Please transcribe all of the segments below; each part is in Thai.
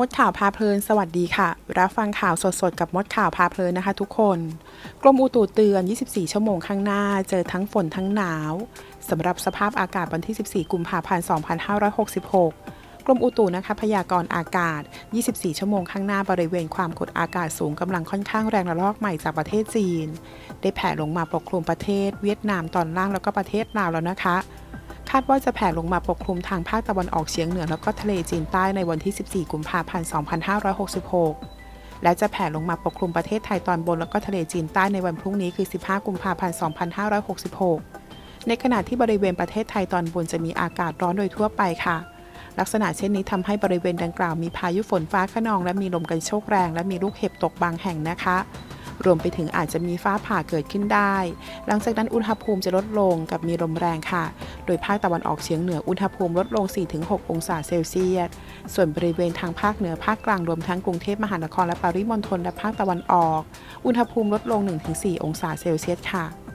มดข่าวพาเพลิน สวัสดีค่ะ รับฟังข่าวสดๆ กับมดข่าวพาเพลินนะคะ ทุกคน กรมอุตุเตือน 24 ชั่วโมงข้างหน้า เจอทั้งฝนทั้งหนาวสำหรับสภาพอากาศวันที่ 14 กุมภาพันธ์ 2566 กรมอุตุนะคะ พยากรณ์อากาศ 24 ชั่วโมงข้างหน้าบริเวณความกดอากาศสูงกำลังค่อนข้างแรงระลอกใหม่จากประเทศจีน ได้แผ่ลงมาปกคลุมประเทศ เวียดนามตอนล่างแล้วก็ประเทศลาวแล้วนะคะาดว่าจะแผ่ลงมาปกคลุมทางภาคตะวันออกเฉียงเหนือแล้วก็ทะเลจีนใต้ในวันที่ 14 กุมภาพันธ์ 2566 และจะแผ่ลงมาปกคลุมประเทศไทยตอนบนแล้วก็ทะเลจีนใต้ในวันพรุ่งนี้คือ 15 กุมภาพันธ์ 2566 ในขณะที่บริเวณประเทศไทยตอนบนจะมีอากาศร้อนโดยทั่วไปค่ะ ลักษณะเช่นนี้ทำให้บริเวณดังกล่าวมีพายุฝนฟ้าขนอง และมีลมกันโชกแรง และมีลูกเห็บตกบางแห่งนะคะรวมไปถึงอาจจะมีฟ้าผ่าเกิดขึ้นได้ หลังจากนั้นอุณหภูมิจะลดลงกับมีลมแรงค่ะ โดยภาคตะวันออกเฉียงเหนืออุณหภูมิลดลง 4-6 องศาเซลเซียส ส่วนบริเวณทางภาคเหนือภาคกลางรวมทั้งกรุงเทพมหานครและปริมณฑลและภาคตะวันออก อุณหภูมิลดลง 1-4 องศาเซลเซียสค่ะ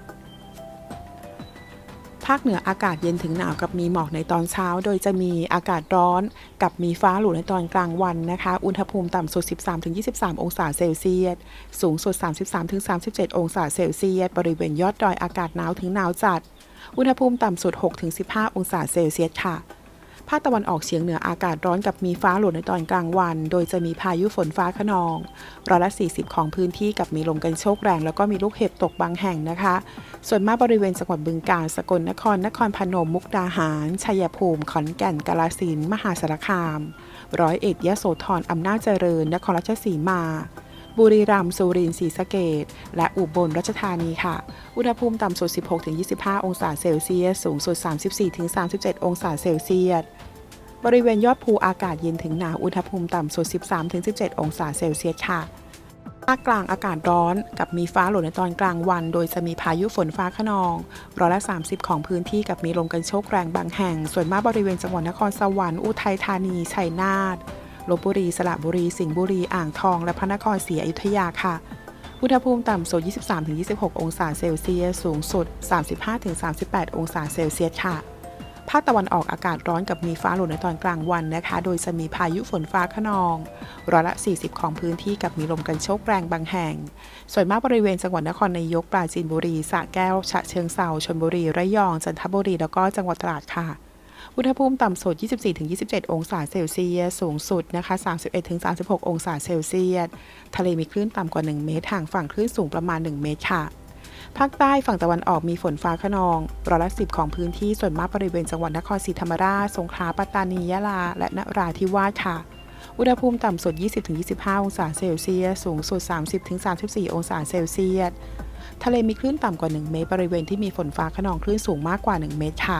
ภาคเหนืออากาศเย็นถึงหนาวกับมีหมอกในตอนเช้า โดยจะมีอากาศร้อนกับมีฟ้าหลุในตอนกลางวันนะคะ อุณหภูมิต่ำสุด 13-23 องศาเซลเซียส สูงสุด 33-37 องศาเซลเซียส บริเวณยอดดอยอากาศหนาวถึงหนาวจัด อุณหภูมิต่ำสุด 6-15 องศาเซลเซียสค่ะ ภาคตะวันออกเฉียงเหนืออากาศร้อนกับมีฟ้าหลุในตอนกลางวัน โดยจะมีพายุฝนฟ้าขนองร้อยละ 40 ของพื้นที่กับมีลมกันโชกแรง แล้วก็มีลูกเห็บตกบางแห่งนะคะ ส่วนมากบริเวณจังหวัดบึงกาฬสกลนคร นครพนม มุกดาหาร ชัยภูมิ ขอนแก่น กาฬสินธุ์มหาสารคาม ร้อยเอ็ดยะโสธรอำนาจเจริญ นครราชสีมา บุรีรัมย์สุรินทร์ศรีสะเกษและอุบลราชธานีค่ะ อุณหภูมิต่ำสุด 16-25 องศาเซลเซียส สูงสุด 34-37 องศาเซลเซียสบริเวณยอดภูอากาศเย็นถึงหนาวอุณหภูมิต่ำสุด 13-17 องศาเซลเซียสค่ะภาคกลางอากาศร้อนกับมีฟ้าหล่นในตอนกลางวัน โดยจะมีพายุฝนฟ้าขนองร้อยละ 30 ของพื้นที่กับมีลมกันโชกแรงบางแห่ง ส่วนมากบริเวณจังหวัดนครสวรรค์อุทัยธานีชัยนาท ลบบุรีสระบุรี สิงห์บุรี อ่างทอง และพระนครศรีอยุธยาค่ะ อุณหภูมิต่ำสุด 23-26 องศาเซลเซียส สูงสุด 35-38 องศาเซลเซียสค่ะ ภาคตะวันออกอากาศร้อนกับมีฟ้าหล่นในตอนกลางวันนะคะ โดยจะมีพายุฝนฟ้าขนองร้อยละ 40 ของพื้นที่กับมีลมกันโชกแรงบางแห่ง ส่วนมากบริเวณจังหวัดนครนายกปราจีนบุรีสระแก้ว ฉะเชิงเซาชลบุรี ระยอง จันทบุรี แล้วก็จังหวัดตราดค่ะ อุณหภูมิต่ำสุด 24-27 องศาเซลเซียส สูงสุดนะคะ 31-36 องศาเซลเซียส ทะเลมีคลื่นต่ำกว่า 1 เมตร ห่างฝั่งคลื่นสูงประมาณ 1 เมตรค่ะ ภาคใต้ฝั่งตะวันออกมีฝนฟ้าขนอง ร้อยละสิบของพื้นที่ส่วนมากบริเวณจังหวัดนครศรีธรรมราช สงขลา ปัตตานี ยะลา และนราธิวาสค่ะ อุณหภูมิต่ำสุด 20-25 องศาเซลเซียส สูงสุด 30-34 องศาเซลเซียส ทะเลมีคลื่นต่ำกว่า 1 เมตร บริเวณที่มีฝนฟ้าขนองคลื่นสูงมากกว่า 1 เมตรค่ะ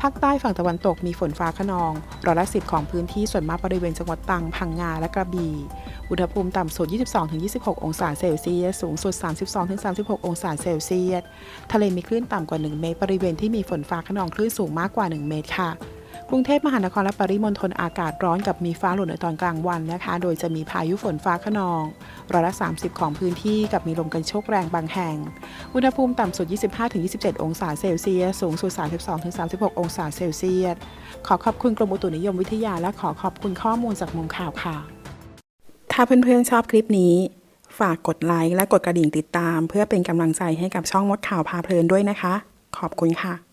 ภาคใต้ฝั่งตะวันตกมีฝนฟ้าขนองร้อยละสิบของพื้นที่ส่วนมากบริเวณจังหวัดตรัง พังงา และกระบี่ อุณหภูมิต่ำสุด 22-26 องศาเซลเซียส สูงสุด 32-36 องศาเซลเซียส ทะเลมีคลื่นต่ำกว่า 1 เมตร บริเวณที่มีฝนฟ้าขนองคลื่นสูงมากกว่า 1 เมตรค่ะ กรุงเทพมหานครและปริมณฑลอากาศร้อนกับมีฟ้าหล่นในตอนกลางวันนะคะ โดยจะมีพายุฝนฟ้าขนองร้อยละ 30 ของพื้นที่กับมีลมกันโชกแรงบางแห่ง อุณหภูมิต่ำสุด 25-27 องศาเซลเซียส สูงสุด 32-36 องศาเซลเซียส ขอขอบคุณกรมอุตุนิยมวิทยาและขอขอบคุณข้อมูลจากมุมข่าวค่ะ ถ้าเพื่อนๆชอบคลิปนี้ ฝากกดไลค์และกดกระดิ่งติดตาม เพื่อเป็นกำลังใจให้กับช่องมดข่าวพาเพลินด้วยนะคะ ขอบคุณค่ะ